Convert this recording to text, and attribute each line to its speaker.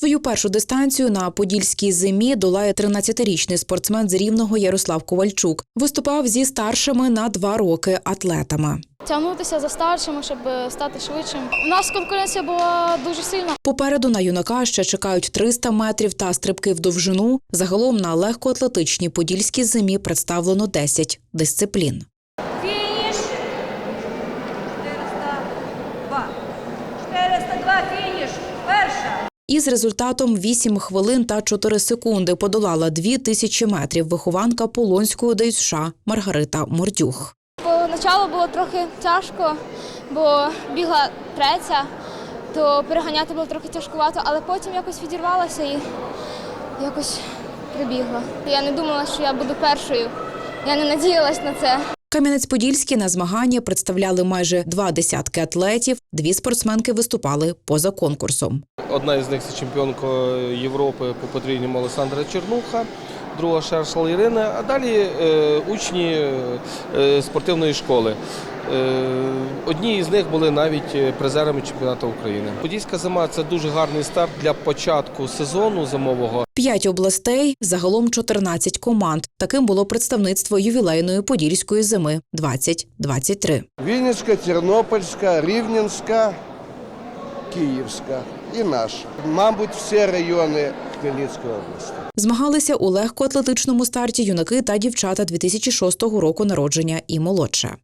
Speaker 1: Свою першу дистанцію на подільській зимі долає 13-річний спортсмен з рівного Ярослав Ковальчук. Виступав зі старшими на два роки атлетами.
Speaker 2: Тягнутися за старшими, щоб стати швидшим. У нас конкуренція була дуже сильна.
Speaker 1: Попереду на юнака ще чекають 300 метрів та стрибки в довжину. Загалом на легкоатлетичній подільській зимі представлено 10 дисциплін.
Speaker 3: Фініш. 402. 402 фініш.
Speaker 1: Із результатом 8 хвилин та 4 секунди подолала 2000 метрів вихованка Полонського ДЮСШ Маргарита Мордюх.
Speaker 2: Поначалу було трохи тяжко, бо бігла третя, то переганяти було трохи тяжкувато, але потім якось відірвалася і якось прибігла. Я не думала, що я буду першою. Я не надіялась на це.
Speaker 1: Кам'янець-Подільський на змагання представляли майже два десятки атлетів. Дві спортсменки виступали поза конкурсом.
Speaker 4: Одна із них це чемпіонка Європи по потрійному Олександра Чернуха, друга Шершал Ірина, а далі е, учні е, спортивної школи. Е, одні із них були навіть е, призерами чемпіонату України. Подільська зима це дуже гарний старт для початку сезону зимового.
Speaker 1: П'ять областей, загалом 14 команд. Таким було представництво ювілейної подільської зими 2023.
Speaker 5: Вінницька, Тернопільська, Рівненська, Київська і наша. Мабуть, всі райони Хмельницької області.
Speaker 1: Змагалися у легкоатлетичному старті юнаки та дівчата 2006 року народження і молодше.